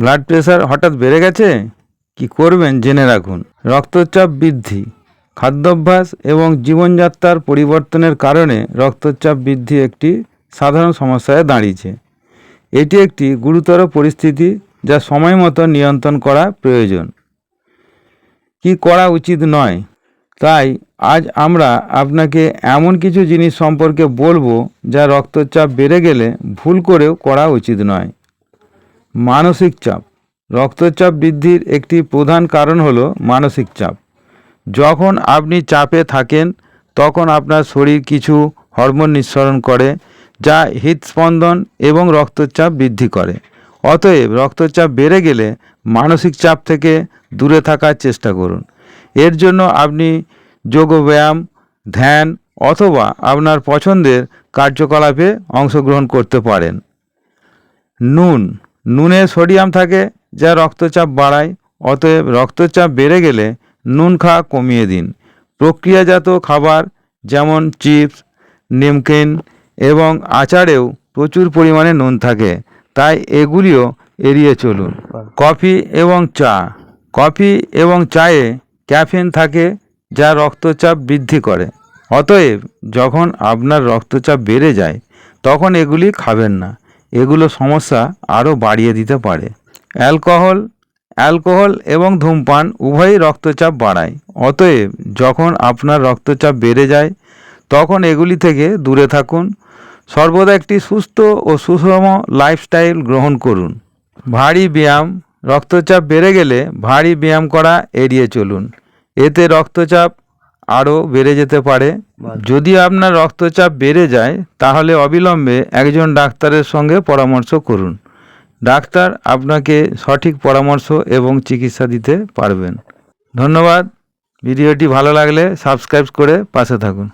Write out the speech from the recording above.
Blood pressure হঠাৎ বেড়ে গেছে? কি করবেন জেনে রাখুন। রক্তচাপ বৃদ্ধি, খাদ্যাভ্যাস এবং জীবনযাত্রার পরিবর্তনের কারণে রক্তচাপ বৃদ্ধি একটি সাধারণ সমস্যায় দাঁড়িয়েছে। এটি একটি গুরুতর পরিস্থিতি যা সময় মতো নিয়ন্ত্রণ করা প্রয়োজন। কি করা উচিত নয়? তাই আজ আমরা আপনাকে এমন কিছু জিনিস সম্পর্কে বলব যা রক্তচাপ বেড়ে গেলে ভুল করেও করা উচিত নয়। মানসিক চাপ। রক্তচাপ বৃদ্ধির একটি প্রধান কারণ হলো মানসিক চাপ। যখন আপনি চাপে থাকেন, তখন আপনার শরীর কিছু হরমোন নিঃসরণ করে, যা হৃদস্পন্দন এবং রক্তচাপ বৃদ্ধি করে। অতএব রক্তচাপ বেড়ে গেলে মানসিক চাপ থেকে দূরে থাকার চেষ্টা করুন। এর জন্য আপনি যোগব্যায়াম, ধ্যান অথবা আপনার পছন্দের কার্যকলাপে অংশগ্রহণ করতে পারেন। নুন নুনে সোডিয়াম থাকে, যা রক্তচাপ বাড়ায়, অতএব রক্তচাপ বেড়ে গেলে নুন খাওয়া কমিয়ে দিন। প্রক্রিয়াজাত খাবার যেমন চিপস, নিমকিন এবং আচারেও প্রচুর পরিমাণে নুন থাকে, তাই এগুলিও এড়িয়ে চলুন। কফি এবং চা। কফি এবং চায়ে ক্যাফিন থাকে, যা রক্তচাপ বৃদ্ধি করে। অতএব যখন আপনার রক্তচাপ বেড়ে যায়, তখন এগুলি খাবেন না। এগুলো সমস্যা আরও বাড়িয়ে দিতে পারে। অ্যালকোহল অ্যালকোহল এবং ধূমপান উভয়ই রক্তচাপ বাড়ায়। অতএব যখন আপনার রক্তচাপ বেড়ে যায়, তখন এগুলি থেকে দূরে থাকুন। সর্বদা একটি সুস্থ ও সুষম লাইফস্টাইল গ্রহণ করুন। ভারী ব্যায়াম, রক্তচাপ বেড়ে গেলে ভারী ব্যায়াম করা এড়িয়ে চলুন। এতে রক্তচাপ আরও বেড়ে যেতে পারে। যদি আপনার রক্তচাপ বেড়ে যায় তাহলে অবিলম্বে একজন ডাক্তারের সঙ্গে পরামর্শ করুন। ডাক্তার আপনাকে সঠিক পরামর্শ এবং চিকিৎসা দিতে পারবেন। ধন্যবাদ। ভিডিওটি ভালো লাগলে সাবস্ক্রাইব করে পাশে থাকুন।